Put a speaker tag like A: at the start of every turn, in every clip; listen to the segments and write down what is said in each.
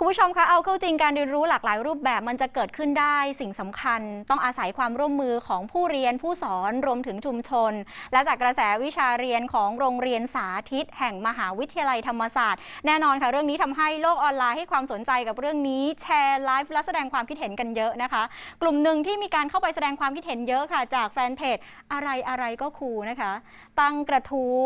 A: คุณผู้ชมคะเอาเข้าจริงการเรียนรู้หลากหลายรูปแบบมันจะเกิดขึ้นได้สิ่งสำคัญ ต้องอาศัยความร่วมมือของผู้เรียนผู้สอนรวมถึงชุมชน และจากกระแสวิชาเรียนของโรงเรียนสาธิต แห่งมหาวิทยาลัยธรรมศาสตร์ แน่นอนค่ะเรื่องนี้ทำให้โลกออนไลน์ให้ความสนใจกับเรื่องนี้แชร์ไลฟ์และแสดงความคิดเห็นกันเยอะนะคะ กลุ่มหนึ่งที่มีการเข้าไปแสดงความคิดเห็นเยอะค่ะ จากแฟนเพจอะไรอะไรก็ครูนะคะ ตั้งกระทู้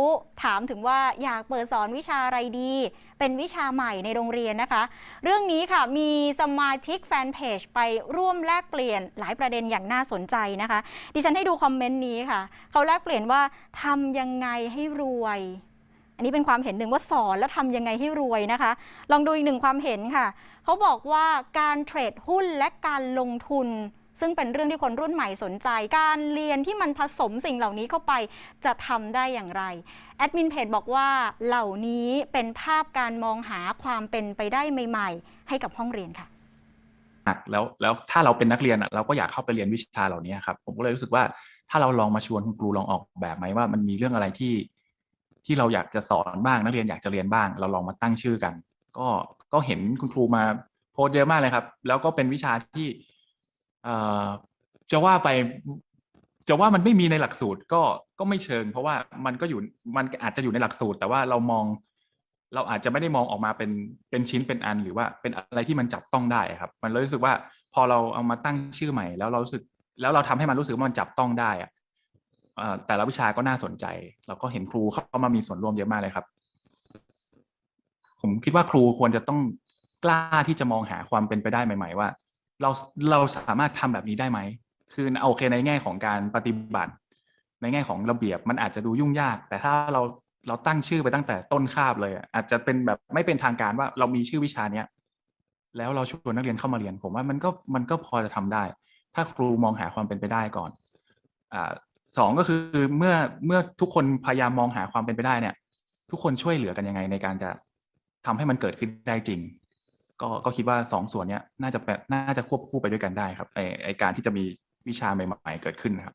A: ถามถึงว่าอยากเปิดสอนวิชาอะไรดี เป็นวิชาใหม่ในโรงเรียนนะคะ เรื่องนี้ค่ะมีสมาชิกแฟนเพจไปร่วมแลกเปลี่ยนหลายประเด็นอย่างน่าสนใจนะคะ ดิฉันให้ดูคอมเมนต์นี้ค่ะ เขาแลกเปลี่ยนว่าทำยังไงให้รวย อันนี้เป็นความเห็นหนึ่งว่าสอนแล้วทำยังไงให้รวยนะคะ ลองดูอีกหนึ่งความเห็นค่ะ เขาบอกว่าการเทรดหุ้นและการลงทุน ซึ่งเป็นเรื่องที่คนรุ่นใหม่สนใจ การเรียนที่มันผสมสิ่งเหล่านี้เข้าไปจะทำได้อย่างไร แอดมินเพจบอกว่าเหล่านี้เป็นภาพการมองหาความเป็นไปได้ใหม่ ๆ ให้กับห้องเรียนค่ะ
B: หนักแล้วแล้วถ้าเราเป็นนักเรียนอะเราก็อยากเข้าไปเรียนวิชาเหล่านี้ครับ ผมก็เลยรู้สึกว่าถ้าเราลองมาชวนคุณครูลองออกแบบไหมว่ามันมีเรื่องอะไรที่ ที่เราอยากจะสอนบ้างนักเรียนอยากจะเรียนบ้าง เราลองมาตั้งชื่อกัน ก็ก็เห็นคุณครูมาโพสเยอะมากเลยครับ แล้วก็เป็นวิชาที่ จะว่าไปจะว่ามันไม่มีในหลักสูตรก็ก็ไม่เชิง เพราะว่ามันก็อยู่มันอาจจะอยู่ในหลักสูตร แต่ว่าเรามอง เราอาจจะไม่ได้มองออกมาเป็นเป็นชิ้นเป็นอัน หรือว่าเป็นอะไรที่มันจับต้องได้ครับ มันเลยรู้สึกว่าพอเราเอามาตั้งชื่อใหม่ แล้วเรารู้สึกแล้วเราทำให้มันรู้สึกว่ามันจับต้องได้อะเอ่อแต่ละวิชาก็น่าสนใจ เราก็เห็นครูเข้ามามีส่วนร่วมเยอะมากเลยครับ ผมคิดว่าครูควรจะต้องกล้าที่จะมองหาความเป็นไปได้ใหม่ ๆ ว่า เราเราสามารถทำแบบนี้ได้ไหม คือโอเคในแง่ของการปฏิบัติ ในแง่ของระเบียบมันอาจจะดูยุ่งยาก แต่ถ้าเราเราตั้งชื่อไปตั้งแต่ต้นคาบเลยอาจจะเป็นแบบไม่เป็นทางการว่าเรามีชื่อวิชาเนี้ยแล้วเราชวนนักเรียนเข้ามาเรียน ผมว่ามันก็มันก็พอจะทำได้ ถ้าครูมองหาความเป็นไปได้ก่อนอ่าสองก็คือเมื่อเมื่อทุกคนพยายามมองหาความเป็นไปได้เนี่ย ทุกคนช่วยเหลือกันยังไงในการจะทำให้มันเกิดขึ้นได้จริง ก็ก็คิดว่าสองส่วนเนี้ยน่าจะแบบน่าจะควบคู่ไปด้วยกันได้ครับไอไอการที่จะมีวิชาใหม่ ๆ เกิดขึ้นนะครับ